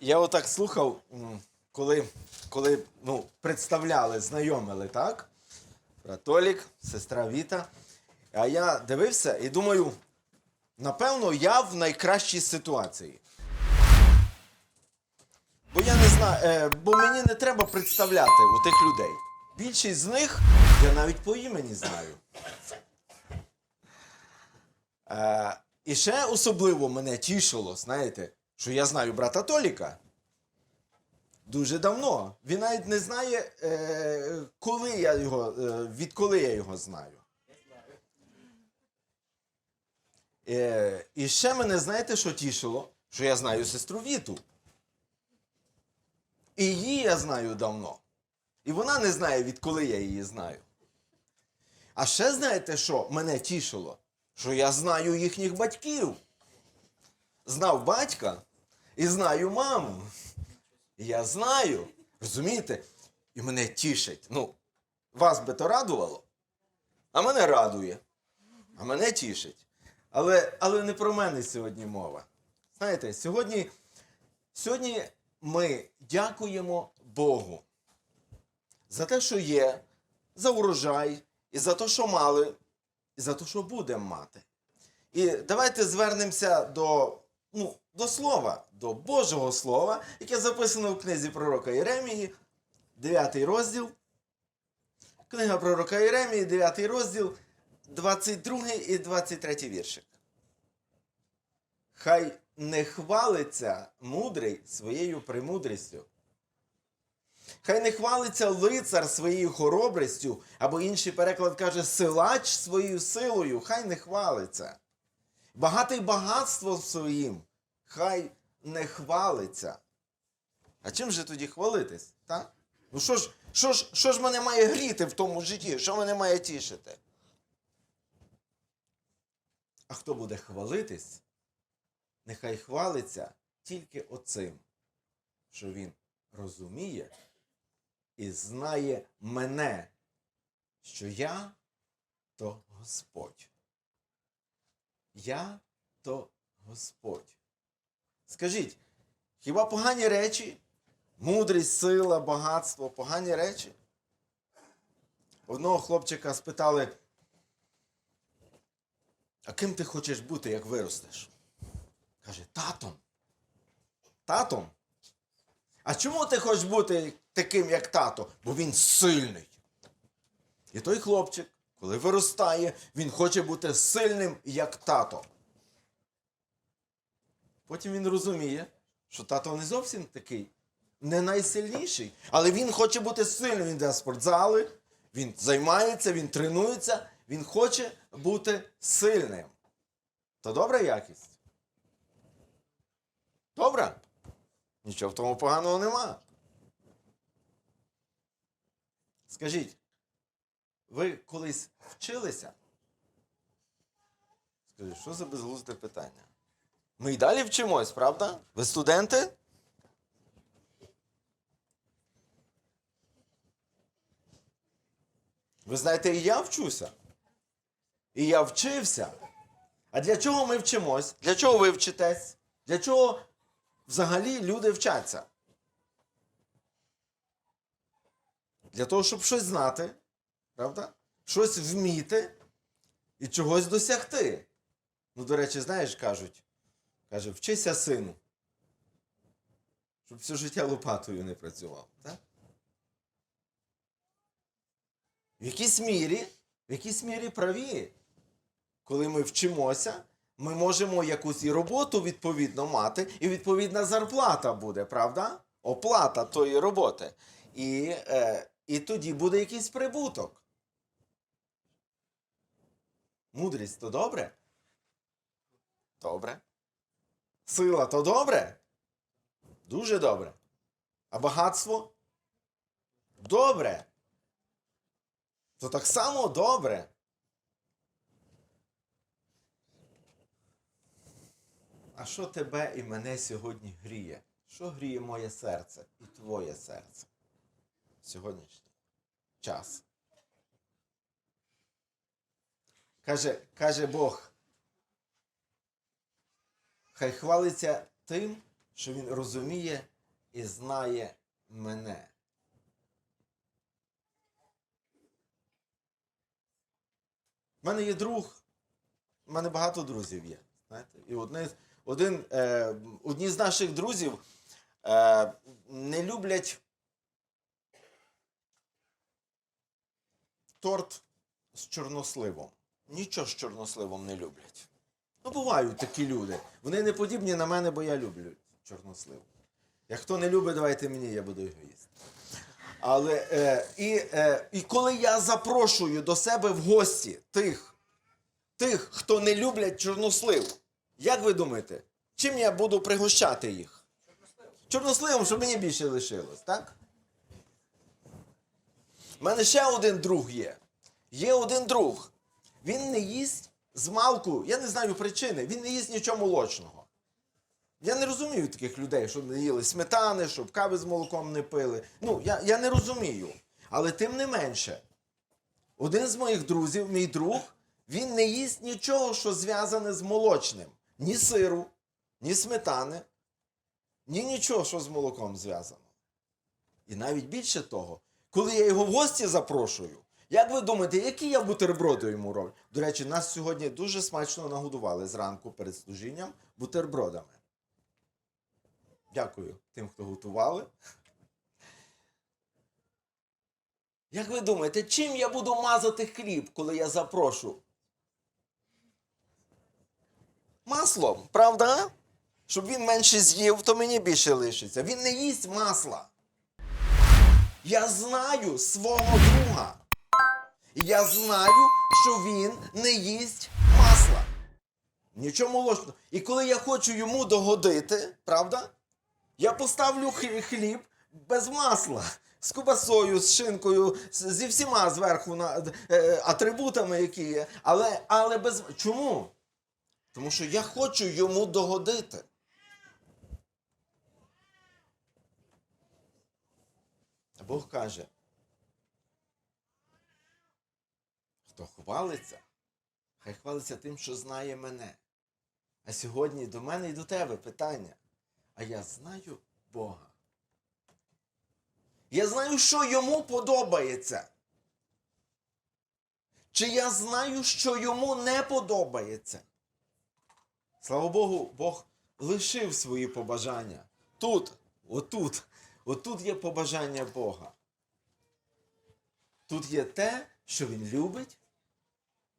я отак слухав, коли, коли ну, представляли, знайомили, так? Брат Толік, сестра Віта. А я дивився і думаю, напевно, я в найкращій ситуації. Бо я не знаю, е, бо мені не треба представляти у тих людей. Більшість з них я навіть по імені знаю. Е, і ще особливо мене тішило, знаєте, що я знаю брата Толіка. Дуже давно. Він навіть не знає, е, коли я його, е, відколи я його знаю. Е, і ще мене, знаєте, що тішило? Що я знаю сестру Віту. І її я знаю давно. І вона не знає, відколи я її знаю. А ще знаєте, що мене тішило? Що я знаю їхніх батьків. Знав батька і знаю маму. Я знаю. Розумієте? І мене тішить. Ну, вас би то радувало, а мене радує. А мене тішить. Але, але не про мене сьогодні мова. Знаєте, сьогодні, сьогодні ми дякуємо Богу за те, що є, за урожай, і за те, що мали, і за те, що будемо мати. І давайте звернемося до, ну, до слова, до Божого Слова, яке записано в книзі пророка Єремії, 9 розділ. Книга пророка Єремії, 9 розділ, 22 і 23 віршик. Хай не хвалиться мудрий своєю премудрістю. Хай не хвалиться лицар своєю хоробрістю, або інший переклад каже силач своєю силою, хай не хвалиться. Багатий багатством своїм, хай не хвалиться. А чим же тоді хвалитись? Так? Ну що ж, що, ж, що ж мене має гріти в тому житті? Що мене має тішити? А хто буде хвалитись, нехай хвалиться тільки оцим, що він розуміє і знає мене, що я то Господь. Я то Господь. Скажіть, хіба погані речі? Мудрість, сила, багатство, погані речі? Одного хлопчика спитали, а ким ти хочеш бути, як виростеш? Каже, татом. Татом. А чому ти хочеш бути таким, як тато? Бо він сильний. І той хлопчик, коли виростає, він хоче бути сильним, як тато. Потім він розуміє, що тато не зовсім такий, не найсильніший, але він хоче бути сильним. Він йде в спортзали, він займається, він тренується, він хоче бути сильним. То добра якість? Добра? Нічого в тому поганого нема. Скажіть, ви колись вчилися? Скажіть, що за безглузде питання? Ми й далі вчимось, правда? Ви студенти? Ви знаєте, і я вчуся. І я вчився. А для чого ми вчимось? Для чого ви вчитесь? Для чого взагалі люди вчаться? Для того, щоб щось знати, правда? Щось вміти і чогось досягти. Ну, до речі, знаєш, кажуть, каже, вчися сину, щоб все життя лопатою не працював. Так? В якійсь мірі, в якійсь мірі праві. Коли ми вчимося, ми можемо якусь і роботу відповідно мати, і відповідна зарплата буде, правда? Оплата тої роботи. І, е, і тоді буде якийсь прибуток. Мудрість то добре? Добре. Сила то добре? Дуже добре. А багатство? Добре. То так само добре. А що тебе і мене сьогодні гріє? Що гріє моє серце і твоє серце? Сьогоднішній час. Каже, каже Бог. Хай хвалиться тим, що він розуміє і знає мене. У мене є друг, у мене багато друзів є. Знаєте? І одне, один, е, одні з наших друзів е, не люблять торт з чорносливом. Нічого з чорносливом не люблять. Ну, бувають такі люди. Вони не подібні на мене, бо я люблю чорнослив. Як хто не любить, давайте мені, я буду його їсти. Але е, і, е, і коли я запрошую до себе в гості тих, тих, хто не люблять чорнослив, як ви думаєте, чим я буду пригощати їх? Чорносливом, щоб мені більше лишилось, так? У мене ще один друг є. Є один друг. Він не їсть з малку, я не знаю причини, він не їсть нічого молочного. Я не розумію таких людей, щоб не їли сметани, щоб кави з молоком не пили. Ну, я, я не розумію. Але тим не менше, один з моїх друзів, мій друг, він не їсть нічого, що зв'язане з молочним. Ні сиру, ні сметани, ні нічого, що з молоком зв'язано. І навіть більше того, коли я його в гості запрошую, як ви думаєте, які я бутерброди йому роблю? До речі, нас сьогодні дуже смачно нагодували зранку перед служінням бутербродами. Дякую тим, хто готували. Як ви думаєте, чим я буду мазати хліб, коли я запрошу? Маслом, правда? Щоб він менше з'їв, то мені більше лишиться. Він не їсть масла. Я знаю свого друга. Я знаю, що він не їсть масла. Нічого молочного. І коли я хочу йому догодити, правда? Я поставлю хліб без масла. З кубасою, з шинкою, зі всіма зверху на, е, атрибутами, які є. Але, але без. Чому? Тому що я хочу йому догодити. Бог каже, хто хвалиться, хай хвалиться тим, що знає мене. А сьогодні до мене і до тебе питання. А я знаю Бога. Я знаю, що йому подобається. Чи я знаю, що йому не подобається? Слава Богу, Бог лишив свої побажання. Тут, отут, отут є побажання Бога. Тут є те, що Він любить,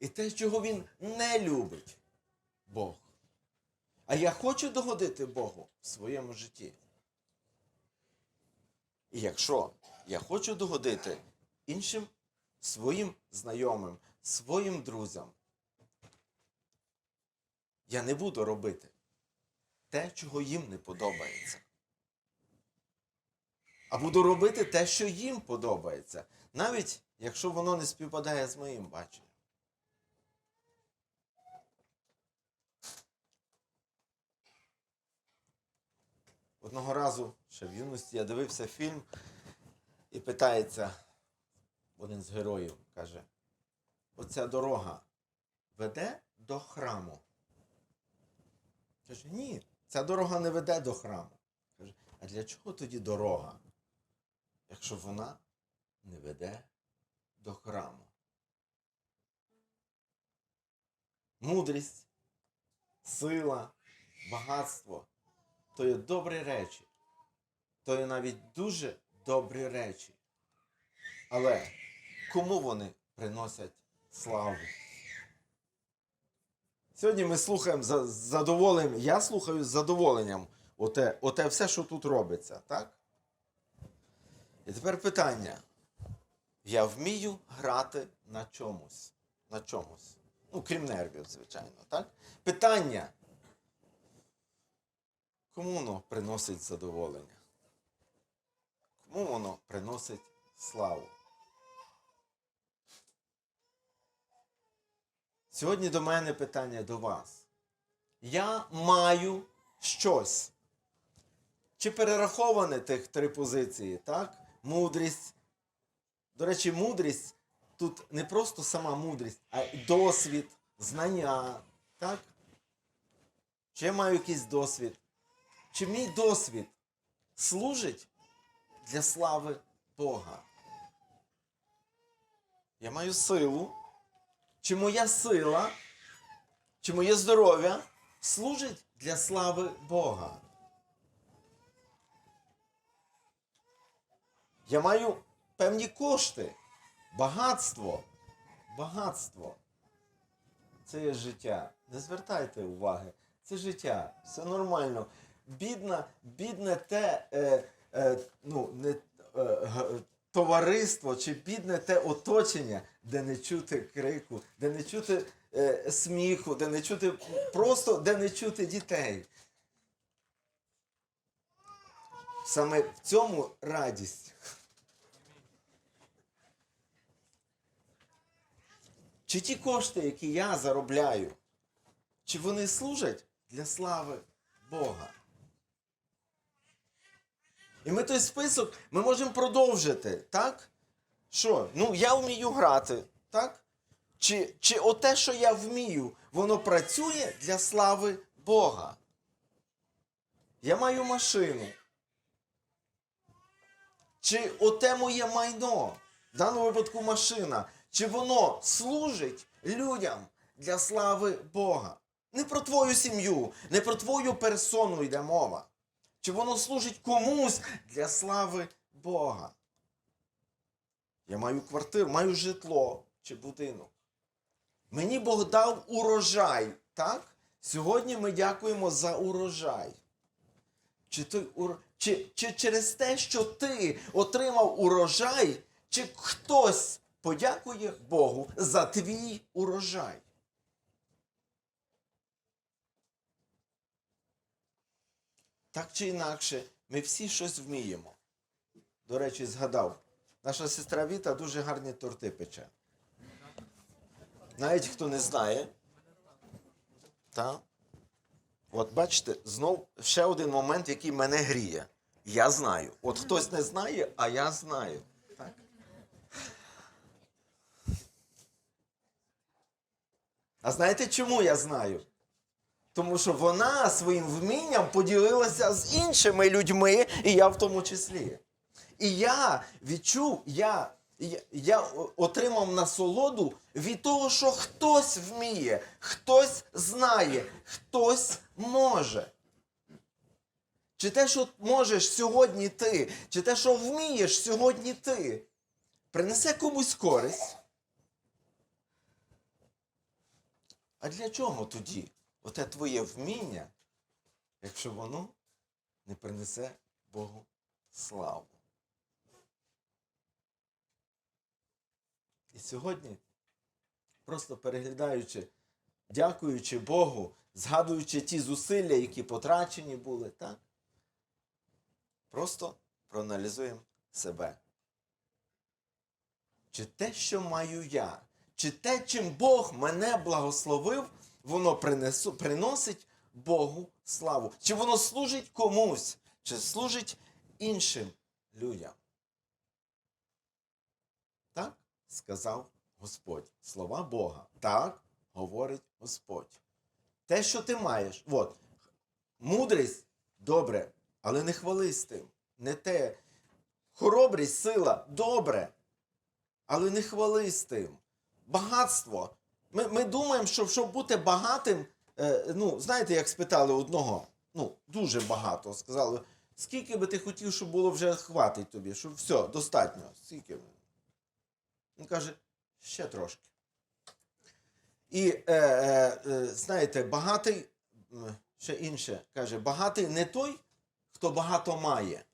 і те, чого Він не любить. Бог. А я хочу догодити Богу в своєму житті. І якщо я хочу догодити іншим своїм знайомим, своїм друзям, я не буду робити те, чого їм не подобається. А буду робити те, що їм подобається, навіть якщо воно не співпадає з моїм баченням. Одного разу, ще в юності, я дивився фільм і питається один з героїв, каже: оця дорога веде до храму. Каже, ні, ця дорога не веде до храму. Каже, а для чого тоді дорога, якщо вона не веде до храму? Мудрість, сила, багатство то є добрі речі. То є навіть дуже добрі речі. Але кому вони приносять славу? Сьогодні ми слухаємо з задоволенням. Я слухаю з задоволенням оте, оте все, що тут робиться, так? І тепер питання. Я вмію грати на чомусь. На чомусь. Ну, крім нервів, звичайно, так? Питання. Кому воно приносить задоволення? Кому воно приносить славу? Сьогодні до мене питання до вас. Я маю щось. Чи перераховане тих три позиції, так? Мудрість. До речі, мудрість тут не просто сама мудрість, а й досвід, знання. Так? Чи я маю якийсь досвід? Чи мій досвід служить для слави Бога? Я маю силу, чи моя сила, чи моє здоров'я служить для слави Бога? Я маю певні кошти, багатство. Багатство. Це є життя. Не звертайте уваги. Це життя. Все нормально. Бідна, бідне те, е, е, ну, не, е, товариство чи бідне те оточення, де не чути крику, де не чути е, сміху, де не чути просто де не чути дітей. Саме в цьому радість. Чи ті кошти, які я заробляю, чи вони служать для слави Бога? І ми той список ми можемо продовжити, так? Що? Ну, я вмію грати, так? Чи, чи оте, що я вмію, воно працює для слави Бога? Я маю машину. Чи оте моє майно, в даному випадку машина, чи воно служить людям для слави Бога? Не про твою сім'ю, не про твою персону йде мова. Чи воно служить комусь для слави Бога? Я маю квартиру, маю житло чи будинок. Мені Бог дав урожай, так? Сьогодні ми дякуємо за урожай. Чи, ур... чи, чи через те, що ти отримав урожай, чи хтось подякує Богу за твій урожай? Так чи інакше, ми всі щось вміємо. До речі, згадав, наша сестра Віта дуже гарні торти пече. Навіть хто не знає, та? От бачите, знов ще один момент, який мене гріє. Я знаю. От хтось не знає, а я знаю. Так? А знаєте, чому я знаю? Тому що вона своїм вмінням поділилася з іншими людьми, і я в тому числі. І я відчув, я, я, отримав насолоду від того, що хтось вміє, хтось знає, хтось може. Чи те, що можеш сьогодні ти, чи те, що вмієш сьогодні ти, принесе комусь користь. А для чого тоді оте твоє вміння, якщо воно не принесе Богу славу? І сьогодні, просто переглядаючи, дякуючи Богу, згадуючи ті зусилля, які потрачені були, так? Просто проаналізуємо себе. Чи те, що маю я, чи те, чим Бог мене благословив, воно принесу, приносить Богу славу? Чи воно служить комусь, чи служить іншим людям? Так сказав Господь. Слова Бога. Так говорить Господь. Те, що ти маєш, от, мудрість добре, але не хвались тим. Не те. Хоробрість, сила добре, але не хвались тим. Багатство. Ми, ми думаємо, що щоб бути багатим, е, ну, знаєте, як спитали одного, ну, дуже багато, сказали, скільки би ти хотів, щоб було вже хватить тобі, щоб все, достатньо. Скільки? Він каже, ще трошки. І е, е, е, знаєте, багатий, ще інше, каже, багатий не той, хто багато має,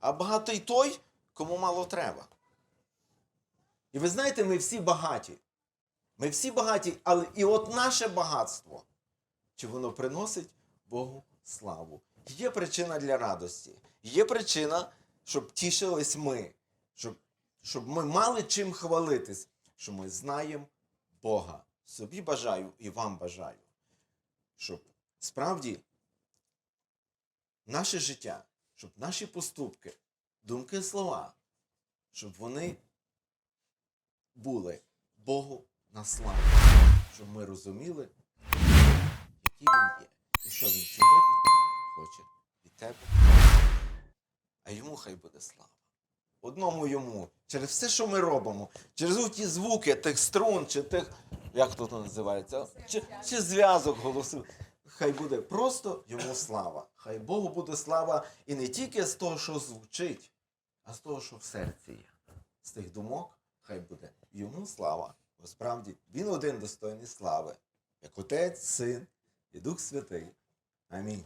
а багатий той, кому мало треба. І ви знаєте, ми всі багаті. Ми всі багаті, але і от наше багатство, чи воно приносить Богу славу. Є причина для радості. Є причина, щоб тішились ми, щоб, щоб ми мали чим хвалитись, що ми знаємо Бога. Собі бажаю і вам бажаю, щоб справді наше життя, щоб наші поступки, думки слова, щоб вони були Богу на славу, щоб ми розуміли, який він є і що він сьогодні хоче від тебе. А йому хай буде слава. Одному йому, через все, що ми робимо, через ті звуки тих струн, чи тих, як то називається, чи, чи зв'язок голосу. Хай буде просто йому слава. Хай Богу буде слава і не тільки з того, що звучить, а з того, що в серці є. З тих думок, хай буде йому слава. Бо справді він один достойний слави, як Отець, Син і Дух Святий. Амінь.